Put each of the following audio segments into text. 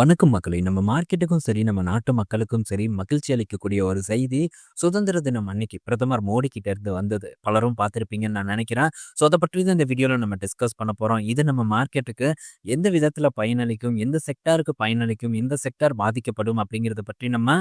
வணக்கம் மக்களை. நம்ம மார்க்கெட்டுக்கும் சரி நம்ம நாட்டு மக்களுக்கும் சரி மகிழ்ச்சி அளிக்கக்கூடிய ஒரு செய்தி சுதந்திர தினம் அன்னைக்கு பிரதமர் மோடி கிட்ட இருந்து வந்தது. பலரும் பார்த்துருப்பீங்கன்னு நான் நினைக்கிறேன். ஸோ அதை பற்றி தான் இந்த வீடியோவில் நம்ம டிஸ்கஸ் பண்ண போகிறோம் இது நம்ம மார்க்கெட்டுக்கு எந்த விதத்தில் பயனளிக்கும் எந்த செக்டாருக்கு பயனளிக்கும் எந்த செக்டார் பாதிக்கப்படும் அப்படிங்கிறத பற்றி நம்ம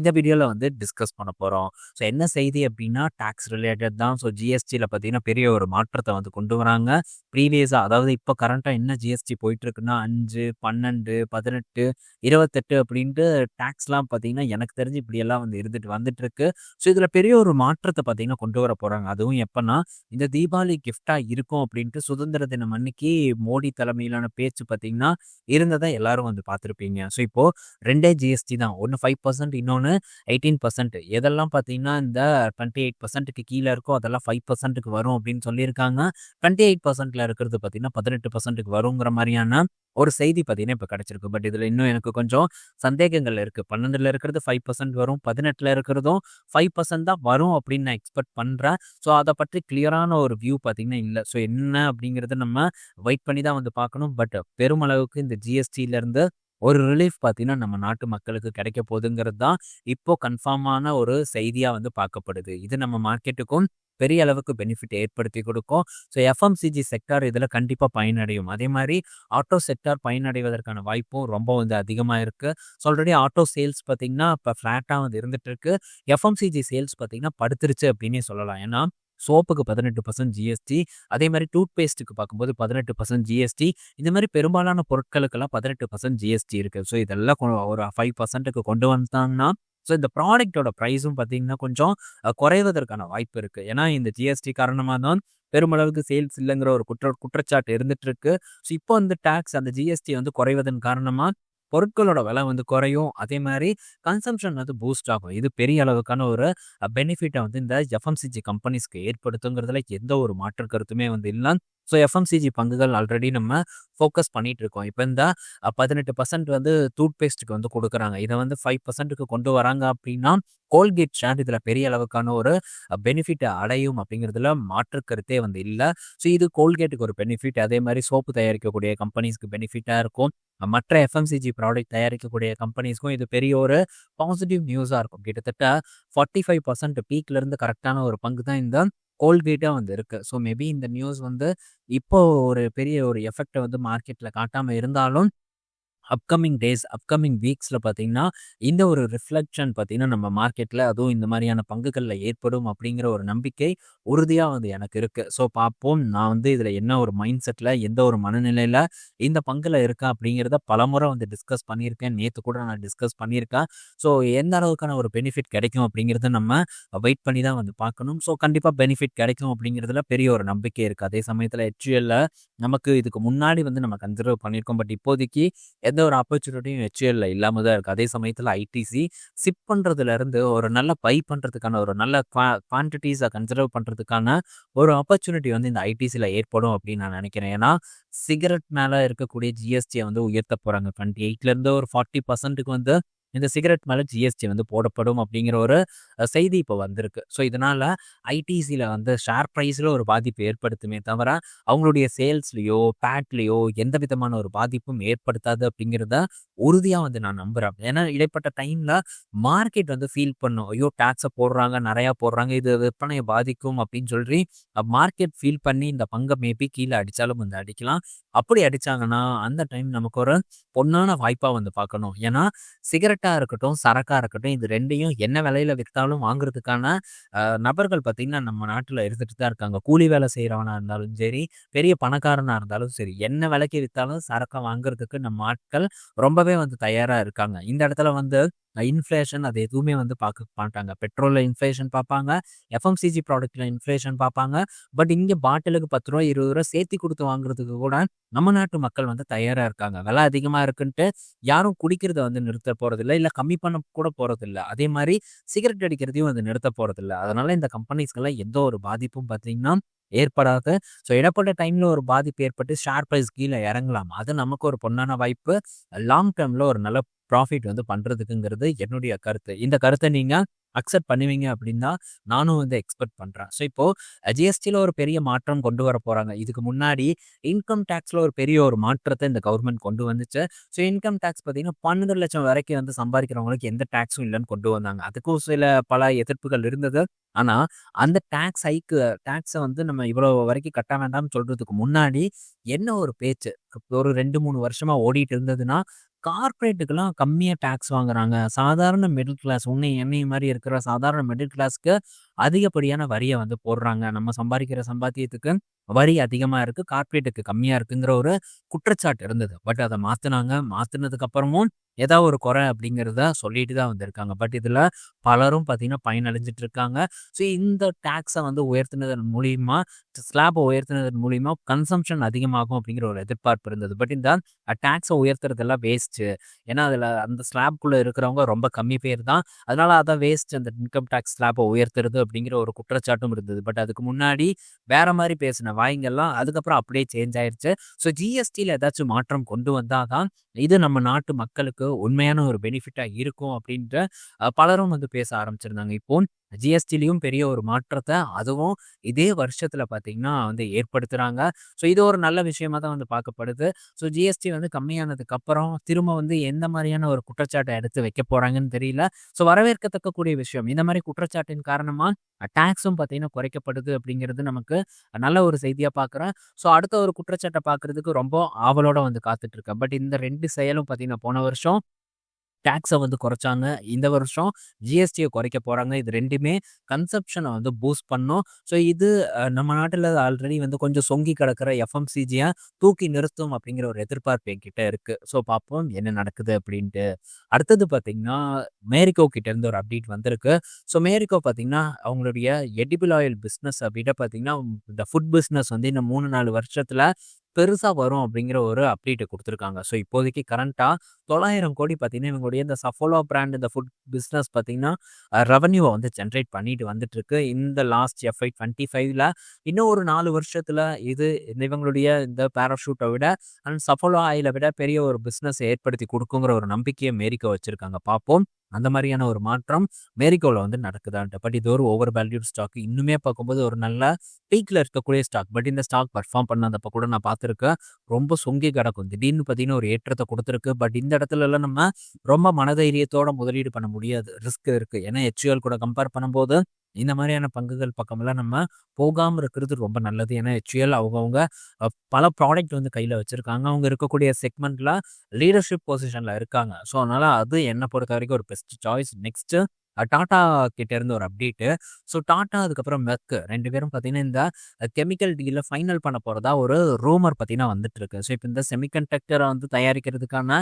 இந்த வீடியோவில் வந்து டிஸ்கஸ் பண்ண போகிறோம் ஸோ என்ன செய்தி அப்படின்னா டேக்ஸ் ரிலேட்டட் தான். ஸோ ஜிஎஸ்டியில் பார்த்தீங்கன்னா பெரிய ஒரு மாற்றத்தை வந்து கொண்டு வராங்க. ப்ரீவியஸாக அதாவது இப்போ கரண்ட்டாக என்ன ஜிஎஸ்டி போயிட்டு இருக்குன்னா அஞ்சு பன்னெண்டு பதினெட்டு இருபத்தெட்டு அப்படின்ட்டு டேக்ஸ்லாம் பார்த்தீங்கன்னா எனக்கு தெரிஞ்சு இப்படியெல்லாம் வந்து இருந்துட்டு வந்துட்டு இருக்கு ஸோ இதில் பெரிய ஒரு மாற்றத்தை பார்த்தீங்கன்னா கொண்டு வர போகிறாங்க அதுவும் எப்போன்னா இந்த தீபாவளி கிஃப்டாக இருக்கும் அப்படின்ட்டு சுதந்திர தினம் அன்னைக்கு மோடி தலைமையிலான பேச்சு பார்த்தீங்கன்னா இருந்ததை எல்லாரும் வந்து பார்த்துருப்பீங்க. ஸோ இப்போது ரெண்டே ஜிஎஸ்டி தான். ஒன்று ஃபைவ் பர்சன்ட் இன்னொன்று எயிட்டீன் பர்சன்ட் எதெல்லாம் பார்த்தீங்கன்னா இந்த டுவெண்ட்டி எயிட் பர்சன்ட்டுக்கு கீழே இருக்கோ அதெல்லாம் ஃபைவ் பர்சன்ட்டுக்கு வரும் அப்படின்னு சொல்லியிருக்காங்க. டுவெண்ட்டி எயிட் பர்சன்ட்டில் இருக்கிறது பார்த்தீங்கன்னா பதினெட்டு பர்சன்ட்டுக்கு வருங்கிற மாதிரியான ஒரு செய்தி பார்த்தீங்கன்னா இப்போ கிடச்சிருக்கு. பட் இதில் இன்னும் எனக்கு கொஞ்சம் சந்தேகங்கள் இருக்குது பன்னெண்டில் இருக்கிறது ஃபைவ் பர்சன்ட் வரும் பதினெட்டில் இருக்கிறதும் ஃபைவ் பர்சன்ட் தான் வரும் அப்படின்னு நான் எக்ஸ்பெக்ட் பண்ணுறேன் ஸோ அதை பற்றி கிளியரான ஒரு வியூ பார்த்தீங்கன்னா இல்லை. ஸோ என்ன அப்படிங்கிறத நம்ம வெயிட் பண்ணி தான் வந்து பார்க்கணும். பட் பெருமளவுக்கு இந்த ஜிஎஸ்டியிலேருந்து ஒரு ரிலீஃப் பார்த்தீங்கன்னா நம்ம நாட்டு மக்களுக்கு கிடைக்க போகுதுங்கிறது தான் இப்போ கன்ஃபார்மான ஒரு செய்தியாக வந்து பார்க்கப்படுது. இது நம்ம மார்க்கெட்டுக்கும் பெரிய அளவுக்கு பெனிஃபிட் ஏற்படுத்தி கொடுக்கும். ஸோ எஃப்எம்சிஜி செக்டார் இதில் கண்டிப்பாக பயனடையும். அதே மாதிரி ஆட்டோ செக்டார் பயனடைவதற்கான வாய்ப்பும் ரொம்ப வந்து அதிகமாக இருக்குது ஸோ ஆல்ரெடி ஆட்டோ சேல்ஸ் பார்த்திங்கன்னா இப்போ ஃப்ளாட்டாக வந்து இருந்துட்டு இருக்கு எஃப்எம்சிஜி சேல்ஸ் பார்த்திங்கன்னா படுத்துருச்சு அப்படின்னே சொல்லலாம். ஏன்னா சோப்புக்கு பதினெட்டு பர்சன்ட் ஜிஎஸ்டி அதே மாதிரி டூத் பேஸ்ட்டுக்கு பார்க்கும்போது பதினெட்டு பர்சன்ட் ஜிஎஸ்டி இந்த மாதிரி பெரும்பாலான பொருட்களுக்கெல்லாம் பதினெட்டு பர்சன்ட் ஜிஎஸ்டி இருக்குது ஸோ இதெல்லாம் கொ- ஒரு ஃபைவ் பர்சன்ட்டுக்கு கொண்டு வந்தாங்கன்னா ஸோ இந்த ப்ராடக்டோட ப்ரைஸும் பார்த்தீங்கன்னா கொஞ்சம் குறைவதற்கான வாய்ப்பு இருக்குது ஏன்னா இந்த ஜிஎஸ்டி காரணமாக தான் பெருமளவுக்கு சேல்ஸ் இல்லைங்கிற ஒரு குற்ற குற்றச்சாட்டு இருந்துட்டு இருக்கு ஸோ இப்போ வந்து டேக்ஸ் அந்த ஜிஎஸ்டி வந்து குறைவதன் காரணமாக பொருட்களோட விலை வந்து குறையும். அதே மாதிரி கன்சம்ஷன் வந்து பூஸ்ட் ஆகும். இது பெரிய அளவுக்கான ஒரு பெனிஃபிட்டை வந்து இந்த எஃப்எம்சிஜி கம்பெனிஸ்க்கு ஏற்படுத்துங்கிறதுல எந்த ஒரு மாற்று கருத்துமே வந்து இல்லை. ஸோ எஃப்எம்சிஜி பங்குகள் ஆல்ரெடி நம்ம ஃபோக்கஸ் பண்ணிட்டு இருக்கோம் இப்போ இந்த பதினெட்டு பர்சன்ட் வந்து டூத் பேஸ்ட்டுக்கு வந்து கொடுக்குறாங்க. இதை வந்து ஃபைவ் பர்சன்ட்டுக்கு கொண்டு வராங்க அப்படின்னா கோல்கேட் ஷேர் இதில் பெரிய அளவுக்கான ஒரு பெனிஃபிட்டை அடையும் அப்படிங்கிறதுல மாற்று கருத்தே வந்து இல்லை. ஸோ இது கோல்கேட்டுக்கு ஒரு பெனிஃபிட் அதே மாதிரி சோப்பு தயாரிக்கக்கூடிய கம்பெனிஸ்க்கு பெனிஃபிட்டாக இருக்கும். மற்ற எஃப்எம்சிஜி ப்ராடக்ட் தயாரிக்கக்கூடிய கம்பெனிஸ்க்கும் இது பெரிய ஒரு பாசிட்டிவ் நியூஸாக இருக்கும். கிட்டத்தட்ட ஃபார்ட்டி ஃபைவ் பர்சன்ட் பீக்லேருந்து கரெக்டான ஒரு பங்கு தான் இந்த கோல்கேட்டாக வந்து இருக்குது ஸோ மேபி இந்த நியூஸ் வந்து இப்போ ஒரு பெரிய ஒரு எஃபெக்டை வந்து மார்க்கெட்டில் காட்டாமல் இருந்தாலும் அப்கமிங் டேஸ் அப்கமிங் வீக்ஸில் பார்த்தீங்கன்னா இந்த ஒரு ரிஃப்ளெக்ஷன் பார்த்தீங்கன்னா நம்ம மார்க்கெட்டில் அதுவும் இந்த மாதிரியான பங்குகளில் ஏற்படும் அப்படிங்கிற ஒரு நம்பிக்கை உறுதியாக வந்து எனக்கு இருக்குது ஸோ பார்ப்போம். நான் வந்து இதில் என்ன ஒரு மைண்ட் செட்டில் எந்த ஒரு மனநிலையில் இந்த பங்கில் இருக்கேன் அப்படிங்கிறத பலமுறை வந்து டிஸ்கஸ் பண்ணியிருக்கேன். நேற்று கூட நான் டிஸ்கஸ் பண்ணியிருக்கேன். ஸோ எந்த அளவுக்கான ஒரு பெனிஃபிட் கிடைக்கும் அப்படிங்கிறத நம்ம வெயிட் பண்ணி தான் வந்து பார்க்கணும். ஸோ கண்டிப்பாக பெனிஃபிட் கிடைக்கும் அப்படிங்கிறதுல பெரிய ஒரு நம்பிக்கை இருக்குது அதே சமயத்தில் ஹெச்யூஎல்ல நமக்கு இதுக்கு முன்னாடி வந்து நம்ம கன்சிடர் பண்ணியிருக்கோம். பட் இப்போதைக்கு எந்த எந்த ஒரு ஆப்பர்ச்சுனிட்டியும் ஹெச்யூஎல்ல இல்லாமல் தான் இருக்குது அதே சமயத்தில் ஐடிசி சிப் பண்ணுறதுலேருந்து ஒரு நல்ல பை பண்ணுறதுக்கான ஒரு நல்ல குவான்டிட்டிஸை கன்சிடர் பண்ணுறதுக்கான ஒரு ஆப்பர்ச்சுனிட்டி வந்து இந்த ஐடிசியில் ஏற்படும் அப்படின்னு நான் நினைக்கிறேன். ஏன்னா சிகரெட் மேலே இருக்கக்கூடிய ஜிஎஸ்டியை வந்து உயர்த்த போகிறாங்க டுவெண்ட்டி எயிட்லேருந்து ஒரு ஃபார்ட்டி பர்சன்ட்டுக்கு வந்து இந்த சிகரெட் மேலே ஜிஎஸ்டி வந்து போடப்படும் அப்படிங்கிற ஒரு செய்தி இப்போ வந்திருக்கு. ஸோ இதனால் ஐடிசியில் வந்து ஷேர் ப்ரைஸில் ஒரு பாதிப்பு ஏற்படுத்துமே தவிர அவங்களுடைய சேல்ஸ்லேயோ பேட்லேயோ எந்த விதமான ஒரு பாதிப்பும் ஏற்படுத்தாது அப்படிங்கிறத உறுதியாக வந்து நான் நம்புகிறேன் ஏன்னா இடைப்பட்ட டைமில் மார்க்கெட் வந்து ஃபீல் பண்ணும். ஐயோ டேக்ஸை போடுறாங்க நிறையா போடுறாங்க இது விற்பனையை பாதிக்கும் அப்படின்னு சொல்லி மார்க்கெட் ஃபீல் பண்ணி இந்த பங்கை மேபி கீழே அடித்தாலும் வந்து அடிக்கலாம். அப்படி அடித்தாங்கன்னா அந்த டைம் நமக்கு ஒரு பொன்னான வாய்ப்பாக வந்து பார்க்கணும். ஏன்னா சிகரெட்டாக இருக்கட்டும் சரக்காக இருக்கட்டும் இது ரெண்டையும் என்ன விலையில விற்றாலும் வாங்குறதுக்கான நபர்கள் பார்த்திங்கன்னா நம்ம நாட்டில் இருந்துட்டு தான் இருக்காங்க. கூலி வேலை செய்கிறவனாக இருந்தாலும் சரி பெரிய பணக்காரனாக இருந்தாலும் சரி என்ன விலைக்கு விற்றாலும் சரக்கை வாங்குறதுக்கு நம்ம ஆட்கள் ரொம்பவே வந்து தயாராக இருக்காங்க. இந்த இடத்துல வந்து இன்ஃப்ளேஷன் அது எதுவுமே வந்து பார்க்க மாட்டாங்க. பெட்ரோலில் இன்ஃப்ளேஷன் பார்ப்பாங்க எஃப்எம்சிஜி ப்ராடக்ட்டில் இன்ஃப்ளேஷன் பார்ப்பாங்க பட் இங்கே பாட்டிலுக்கு பத்து ரூபா இருபது ரூபா சேர்த்து கொடுத்து வாங்குறதுக்கு கூட நம்ம நாட்டு மக்கள் வந்து தயாராக இருக்காங்க. விலை அதிகமாக இருக்குன்ட்டு யாரும் குடிக்கிறத வந்து நிறுத்த போகிறதில்ல இல்லை கம்மி பண்ண கூட போகிறதில்ல அதே மாதிரி சிகரெட் அடிக்கிறதையும் வந்து நிறுத்த போகிறதில்ல அதனால் இந்த கம்பெனிஸ்க்கெல்லாம் எந்த ஒரு பாதிப்பும் பார்த்தீங்கன்னா ஏற்படாது. ஸோ இடப்பட்ட டைமில் ஒரு பாதிப்பு ஏற்பட்டு ஷேர் ப்ரைஸ் கீழே இறங்கலாம். அது நமக்கு ஒரு பொன்னான வாய்ப்பு. லாங் டேர்மில் ஒரு நல்ல ப்ராஃபிட் வந்து பண்ணுறதுக்குங்கிறது என்னுடைய கருத்து. இந்த கருத்தை நீங்கள் அக்செப்ட் பண்ணுவீங்க அப்படின்னா, நானும் வந்து எக்ஸ்பெக்ட் பண்ணுறேன் ஸோ இப்போ ஜிஎஸ்டியில் ஒரு பெரிய மாற்றம் கொண்டு வர போகிறாங்க இதுக்கு முன்னாடி இன்கம் டேக்ஸில் ஒரு பெரிய ஒரு மாற்றத்தை இந்த கவர்மெண்ட் கொண்டு வந்துச்சு. ஸோ இன்கம் டேக்ஸ் பார்த்தீங்கன்னா, 12,00,000 வரைக்கும் வந்து சம்பாதிக்கிறவங்களுக்கு எந்த டேக்ஸும் இல்லைன்னு கொண்டு வந்தாங்க. அதுக்கும் சில பல எதிர்ப்புகள் இருந்தது. ஆனால் அந்த டேக்ஸ் ஹைக்கு டேக்ஸை வந்து நம்ம இவ்வளோ வரைக்கும் கட்ட வேண்டாம்னு சொல்கிறதுக்கு முன்னாடி, என்ன ஒரு பேச்சு ஒரு ரெண்டு மூணு வருஷமாக ஓடிட்டு இருந்ததுன்னா, கார்ப்பரேட்டுக்குலாம் கம்மியாக டேக்ஸ் வாங்குறாங்க. சாதாரண மிடில் கிளாஸ் உன்னை என்னை மாதிரி இருக்கிற சாதாரண மிடில் கிளாஸ்க்கு அதிகப்படியான வரியை வந்து போடுறாங்க. நம்ம சம்பாதிக்கிற சம்பாத்தியத்துக்கு வரி அதிகமாக இருக்குது கார்ப்பரேட்டுக்கு கம்மியாக இருக்குங்கிற ஒரு குற்றச்சாட்டு இருந்தது. பட் அதை மாற்றினாங்க மாத்துனதுக்கு அப்புறமும் ஏதாவது ஒரு குறை அப்படிங்கிறத சொல்லிட்டு தான் வந்திருக்காங்க. பட் இதில் பலரும் பார்த்தீங்கன்னா, பயனடைஞ்சிட்டு இருக்காங்க. ஸோ இந்த டேக்ஸை வந்து உயர்த்தினதன் மூலியமா ஸ்லாப்பை உயர்த்தினதன் மூலியமா கன்சம்ப்ஷன் அதிகமாகும் அப்படிங்கிற ஒரு எதிர்பார்ப்பு இருந்தது. பட் இந்த டேக்ஸை உயர்த்துறதெல்லாம் வேஸ்ட்டு. ஏன்னா, அதில் அந்த ஸ்லாப்குள்ளே இருக்கிறவங்க ரொம்ப கம்மி பேர் தான். அதனால அதான் வேஸ்ட் அந்த இன்கம் டேக்ஸ் ஸ்லாப்பை உயர்த்துறது அப்படிங்கிற ஒரு குற்றச்சாட்டும் இருந்தது. பட் அதுக்கு முன்னாடி வேற மாதிரி பேசின வாய்ங்கெல்லாம் அதுக்கப்புறம் அப்படியே சேஞ்ச் ஆயிடுச்சு ஸோ ஜிஎஸ்டியில் ஏதாச்சும் மாற்றம் கொண்டு வந்தால் தான், இது நம்ம நாட்டு மக்களுக்கு உண்மையான ஒரு பெனிஃபிட்டாக இருக்கும் அப்படின்ற பலரும் வந்து பேச ஆரம்பிச்சிருந்தாங்க. இப்போ ஜிஎஸ்டிலையும் பெரிய ஒரு மாற்றத்தை அதுவும் இதே வருஷத்தில் பார்த்தீங்கன்னா, வந்து ஏற்படுத்துகிறாங்க ஸோ இது ஒரு நல்ல விஷயமா தான் வந்து பார்க்கப்படுது. ஸோ ஜிஎஸ்டி வந்து கம்மியானதுக்கப்புறம் திரும்ப வந்து எந்த மாதிரியான ஒரு குற்றச்சாட்டை எடுத்து வைக்க போகிறாங்கன்னு தெரியல. ஸோ வரவேற்கத்தக்கக்கூடிய விஷயம். இந்த மாதிரி குற்றச்சாட்டின் காரணமாக டாக்ஸும் பார்த்தீங்கன்னா, குறைக்கப்படுது அப்படிங்கிறது நமக்கு நல்ல ஒரு செய்தியாக பார்க்குறேன். ஸோ அடுத்த ஒரு குற்றச்சாட்டை பார்க்கறதுக்கு ரொம்ப ஆவலோட வந்து காத்துட்ருக்கேன் பட் இந்த ரெண்டு செயலும் பார்த்தீங்கன்னா, போன வருஷம் டேக்ஸை வந்து குறைச்சாங்க. இந்த வருஷம் ஜிஎஸ்டியை குறைக்க போகிறாங்க இது ரெண்டுமே கன்செப்ஷனை வந்து பூஸ்ட் பண்ணோம் ஸோ இது நம்ம நாட்டில் ஆல்ரெடி வந்து கொஞ்சம் சொங்கி கிடக்கிற எஃப்எம்சிஜியை தூக்கி நிறுத்தும் அப்படிங்கிற ஒரு எதிர்பார்ப்பு என்கிட்ட இருக்குது ஸோ பார்ப்போம் என்ன நடக்குது அப்படின்ட்டு. அடுத்தது பார்த்தீங்கன்னா, மேரிகோ கிட்டேருந்து ஒரு அப்டேட் வந்திருக்கு. ஸோ மேரிகோ பார்த்தீங்கன்னா, அவங்களுடைய எடிபிள் ஆயில் பிஸ்னஸ் அப்படின்ட்டு பார்த்தீங்கன்னா, இந்த ஃபுட் பிஸ்னஸ் வந்து இந்த மூணு நாலு வருஷத்தில் பெருசாக வரும் அப்படிங்கிற ஒரு அப்டேட்டை கொடுத்துருக்காங்க ஸோ இப்போதைக்கு கரண்ட்டாக தொள்ளாயிரம் கோடி பார்த்தீங்கன்னா, இவங்களுடைய இந்த சஃபோலோ பிராண்ட் இந்த ஃபுட் பிஸ்னஸ் பார்த்தீங்கன்னா, ரெவன்யூவை வந்து ஜென்ரேட் பண்ணிட்டு வந்துட்டுருக்கு. இந்த லாஸ்ட் எஃப்ஐ 25ல இன்னும் ஒரு நாலு வருஷத்தில் இது இந்த இவங்களுடைய இந்த பேராஷூட்டை விட அண்ட் சஃபோலோ ஆயில விட பெரிய ஒரு பிஸ்னஸ் ஏற்படுத்தி கொடுக்குங்கிற ஒரு நம்பிக்கையை மேரிக்க வச்சுருக்காங்க பார்ப்போம். அந்த மாதிரியான ஒரு மாற்றம் மேரிகோவில் வந்து நடக்குதான்ட்டு. பட் இது ஒரு ஓவர் வேல்யூட் ஸ்டாக். இன்னுமே பார்க்கும்போது ஒரு நல்ல பீக்கில் இருக்கக்கூடிய ஸ்டாக். பட் இந்த ஸ்டாக் பர்ஃபார்ம் பண்ணாதப்ப கூட நான் பார்த்துருக்கேன். ரொம்ப சொங்கி கிடக்கும். திடீர்னு பார்த்தீங்கன்னா, ஒரு ஏற்றத்தை கொடுத்துருக்கு பட் இந்த இடத்துலலாம் நம்ம ரொம்ப மனதைரியத்தோட முதலீடு பண்ண முடியாது. ரிஸ்க் இருக்குது ஏன்னா ஹெச்யூஎல் கூட கம்பேர் பண்ணும்போது, இந்த மாதிரியான பங்குகள் பக்கமெல்லாம் நம்ம போகாமல் இருக்கிறது ரொம்ப நல்லது. ஏன்னா HUL அவங்கவுங்க பல ப்ராடக்ட் வந்து கையில் வச்சுருக்காங்க அவங்க இருக்கக்கூடிய செக்மெண்ட்டில் லீடர்ஷிப் பொசிஷனில் இருக்காங்க. ஸோ அதனால அது என்னை பொறுத்த வரைக்கும் ஒரு பெஸ்ட் சாய்ஸ். நெக்ஸ்ட்டு டாட்டா கிட்டேருந்து ஒரு அப்டேட்டு. ஸோ டாட்டா அதுக்கப்புறம் மெர்க் ரெண்டு பேரும் பார்த்தீங்கன்னா, இந்த கெமிக்கல் டீலில் ஃபைனல் பண்ண போகிறதா ஒரு ரூமர் பார்த்தீங்கன்னா வந்துட்டுருக்கு. ஸோ இப்போ இந்த செமிகண்டக்டரை வந்து தயாரிக்கிறதுக்கான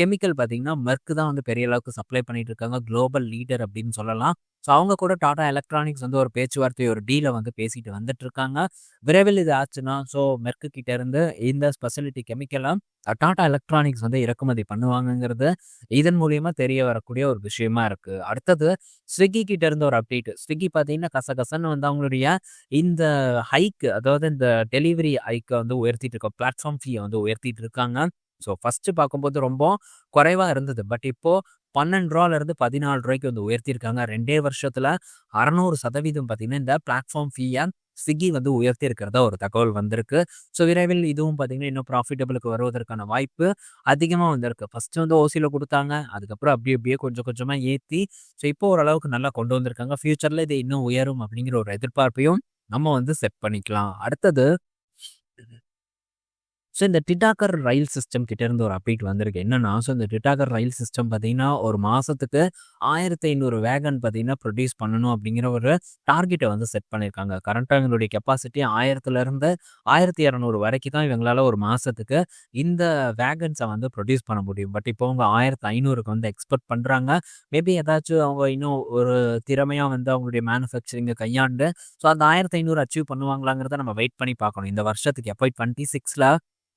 கெமிக்கல் பார்த்தீங்கன்னா, மெர்க் தான் வந்து பெரிய அளவுக்கு சப்ளை பண்ணிட்டு இருக்காங்க. குளோபல் லீடர் அப்படின்னு சொல்லலாம். ஸோ அவங்க கூட டாடா எலக்ட்ரானிக்ஸ் வந்து ஒரு பேச்சுவார்த்தை ஒரு டீலை வந்து பேசிட்டு வந்துட்டுருக்காங்க. விரைவில் இது ஆச்சுன்னா, ஸோ மெர்க்கு கிட்ட இருந்து இந்த ஸ்பெசிலிட்டி கெமிக்கலாம் டாடா எலக்ட்ரானிக்ஸ் வந்து இறக்குமதி பண்ணுவாங்கங்கிறது இதன் மூலியமா தெரிய வரக்கூடிய ஒரு விஷயமா இருக்கு. அடுத்தது ஸ்விக்கி கிட்ட இருந்து ஒரு அப்டேட். ஸ்விக்கி பார்த்தீங்கன்னா, கசகசன்னு வந்து அவங்களுடைய இந்த ஹைக் அதாவது இந்த டெலிவரி ஹைக்கை வந்து உயர்த்திட்டு இருக்க பிளாட்ஃபார்ம் ஃபீயை வந்து உயர்த்திட்டு இருக்காங்க. ஸோ ஃபர்ஸ்ட்டு பார்க்கும்போது ரொம்ப குறைவாக இருந்தது. பட் இப்போது பன்னெண்டு ரூபாலேருந்து பதினாலு ரூபாய்க்கு வந்து உயர்த்தியிருக்காங்க. ரெண்டே வருஷத்தில் அறநூறு சதவீதம் பார்த்தீங்கன்னா, இந்த பிளாட்ஃபார்ம் ஃபீயாக ஸ்விக்கி வந்து உயர்த்தி இருக்கிறதா ஒரு தகவல் வந்திருக்கு. ஸோ விரைவில் இதுவும் பார்த்தீங்கன்னா, இன்னும் ப்ராஃபிட்டபிளுக்கு வருவதற்கான வாய்ப்பு அதிகமாக வந்திருக்கு. ஃபஸ்ட்டு வந்து ஓசியில் கொடுத்தாங்க அதுக்கப்புறம் அப்படியே அப்படியே கொஞ்சம் கொஞ்சமாக ஏற்றி ஸோ இப்போ ஓரளவுக்கு நல்லா கொண்டு வந்திருக்காங்க. ஃப்யூச்சரில் இது இன்னும் உயரும் அப்படிங்கிற ஒரு எதிர்பார்ப்பையும் நம்ம வந்து செட் பண்ணிக்கலாம். அடுத்தது ஸோ இந்த டிட்டாக்கர் ரயில் சிஸ்டம் கிட்ட இருந்து ஒரு அப்டேட் வந்திருக்கு. என்னன்னா, ஸோ இந்த டிட்டாக்கர் ரயில் சிஸ்டம் பார்த்தீங்கன்னா, ஒரு மாசத்துக்கு 1500 வேகன் பார்த்தீங்கன்னா, ப்ரொடியூஸ் பண்ணணும் அப்படிங்கிற ஒரு டார்கெட்டை வந்து செட் பண்ணியிருக்காங்க. கரண்ட்டா இவங்களுடைய கெப்பாசிட்டி 1000லேருந்து 1200 வரைக்கும் தான் இவங்களால ஒரு மாசத்துக்கு இந்த வேகன்ஸை வந்து ப்ரொடியூஸ் பண்ண முடியும். பட் இப்போ அவங்க 1500க்கு வந்து எக்ஸ்பெக்ட் பண்றாங்க. மேபி ஏதாச்சும் அவங்க இன்னும் ஒரு திறமையா வந்து அவங்களுடைய மேனுஃபேக்சரிங்கை கையாண்டு, ஸோ அந்த 1500 அச்சீவ் பண்ணுவாங்களாங்கிறத நம்ம வெயிட் பண்ணி பார்க்கணும். இந்த வருஷத்துக்கு எஃப்ஐ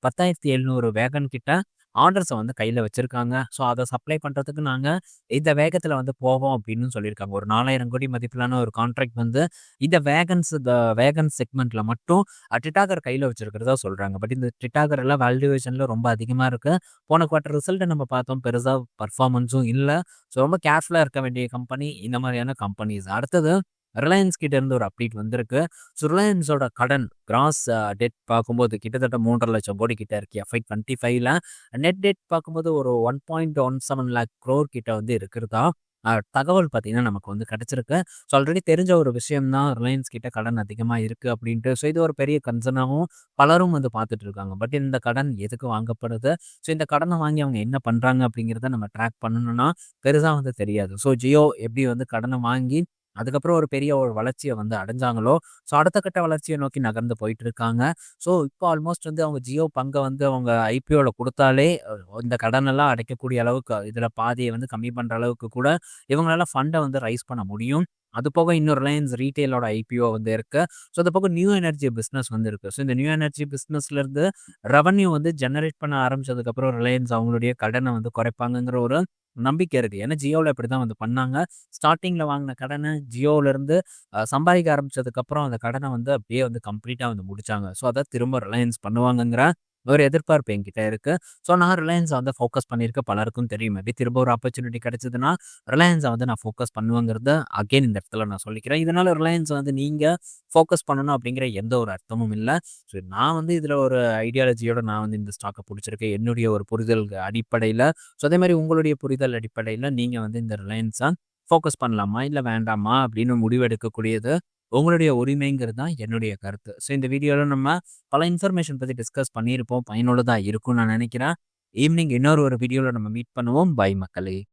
26ல 10,700 வேகன் கிட்ட ஆர்டர்ஸை வந்து கையில் வச்சுருக்காங்க. ஸோ அதை சப்ளை பண்ணுறதுக்கு நாங்கள் இந்த வேகத்தில் வந்து போவோம் அப்படின்னு சொல்லியிருக்காங்க. ஒரு நாலாயிரம் கோடி மதிப்பிலான ஒரு கான்ட்ராக்ட் வந்து இந்த வேகன்ஸ் இந்த வேகன் செக்மெண்ட்டில் மட்டும் டிட்டாகர் கையில் வச்சுருக்கிறதா சொல்கிறாங்க பட் இந்த டிட்டாகர் எல்லாம் வேல்யூவேஷனில் ரொம்ப அதிகமாக இருக்குது போன குவார்ட்டர் ரிசல்ட்டை நம்ம பார்த்தோம். பெருசாக பர்ஃபார்மன்ஸும் இல்லை. ஸோ ரொம்ப கேர்ஃபுல்லாக இருக்க வேண்டிய கம்பெனி இந்த மாதிரியான கம்பெனிஸ் அடுத்தது ரிலையன்ஸ் கிட்ட இருந்து ஒரு அப்டேட் வந்திருக்கு. ஸோ ரிலையன்ஸோட கடன் கிராஸ் டெட் பார்க்கும்போது கிட்டத்தட்ட மூன்றரை லட்சம் கோடி கிட்ட இருக்கு. எஃப்ஐ டுவெண்ட்டி ஃபைவ்ல நெட் டெட் பார்க்கும்போது ஒரு one point one seven lakh crore கிட்ட வந்து இருக்கிறதா தகவல் பார்த்தீங்கன்னா நமக்கு வந்து கிடச்சிருக்கு. ஸோ ஆல்ரெடி தெரிஞ்ச ஒரு விஷயம் தான் ரிலையன்ஸ் கிட்ட கடன் அதிகமாக இருக்குது அப்படின்ட்டு. ஸோ இது ஒரு பெரிய கன்சர்னாகவும் பலரும் வந்து பார்த்துட்டு இருக்காங்க. பட் இந்த கடன் எதுக்கு வாங்கப்படுது? ஸோ இந்த கடனை வாங்கி அவங்க என்ன பண்ணுறாங்க அப்படிங்கிறத நம்ம ட்ராக் பண்ணணும்னா பெருசாக வந்து தெரியாது. ஸோ ஜியோ எப்படி வந்து கடனை வாங்கி அதுக்கப்புறம் ஒரு பெரிய ஒரு வளர்ச்சியை வந்து அடைஞ்சாங்களோ? ஸோ அடுத்த கட்ட வளர்ச்சியை நோக்கி நகர்ந்து போயிட்டு இருக்காங்க ஸோ இப்போ ஆல்மோஸ்ட் வந்து அவங்க ஜியோ பங்கை வந்து அவங்க ஐபிஓவில் கொடுத்தாலே இந்த கடனெல்லாம் அடைக்கக்கூடிய அளவுக்கு இதில் பாதியை வந்து கம்மி பண்ணுற அளவுக்கு கூட இவங்களால ஃபண்டை வந்து ரைஸ் பண்ண முடியும். அது போக இன்னும் ரிலையன்ஸ் ரீட்டெயிலோட ஐபிஓ வந்து இருக்கு. ஸோ அது போக நியூ எனர்ஜி பிஸ்னஸ் வந்து இருக்கு. ஸோ இந்த நியூ எனர்ஜி பிஸ்னஸ்ல இருந்து ரெவன்யூ வந்து ஜெனரேட் பண்ண ஆரம்பிச்சதுக்கப்புறம் ரிலையன்ஸ் அவங்களுடைய கடனை வந்து குறைப்பாங்கங்கிற ஒரு நம்பிக்கை இருக்குது ஏன்னா ஜியோவில் இப்படி தான் வந்து பண்ணாங்க. ஸ்டார்டிங்கில் வாங்கின கடனை ஜியோவிலேருந்து சம்பாதிக்க ஆரம்பிச்சதுக்கப்புறம் அந்த கடனை வந்து அப்படியே வந்து கம்ப்ளீட்டாக வந்து முடிச்சாங்க. ஸோ அதை திரும்ப ரிலையன்ஸ் பண்ணுவாங்கங்கிற ஒரு எதிர்பார்ப்பு என்கிட்ட இருக்கு. ஸோ நான் ரிலையன்ஸை வந்து ஃபோக்கஸ் பண்ணியிருக்க பலருக்கும் தெரியும். மேபி திரும்ப ஒரு ஆப்பர்ச்சுனிட்டி கிடைச்சதுன்னா ரிலையன்ஸை வந்து நான் ஃபோக்கஸ் பண்ணுவேங்கிறத அகைன் இந்த இடத்துல நான் சொல்லிக்கிறேன். இதனால ரிலையன்ஸ் வந்து நீங்கள் ஃபோக்கஸ் பண்ணணும் அப்படிங்கிற எந்த ஒரு அர்த்தமும் இல்லை. ஸோ நான் வந்து இதில் ஒரு ஐடியாலஜியோட நான் வந்து இந்த ஸ்டாக்கை பிடிச்சிருக்கேன். என்னுடைய ஒரு புரிதல் அடிப்படையில். ஸோ அதே மாதிரி உங்களுடைய புரிதல் அடிப்படையில் நீங்கள் வந்து இந்த ரிலையன்ஸை ஃபோக்கஸ் பண்ணலாமா? இல்லை வேண்டாமா? அப்படின்னு முடிவெடுக்கக்கூடியது உங்களுடைய உரிமைங்கிறது தான் என்னுடைய கருத்து. ஸோ இந்த வீடியோவில் நம்ம பல இன்ஃபர்மேஷன் பற்றி டிஸ்கஸ் பண்ணியிருப்போம். பயனுள்ளதாக இருக்கும்னு நான் நினைக்கிறேன். ஈவினிங் இன்னொரு ஒரு வீடியோவில் நம்ம மீட் பண்ணுவோம். பை மக்களே.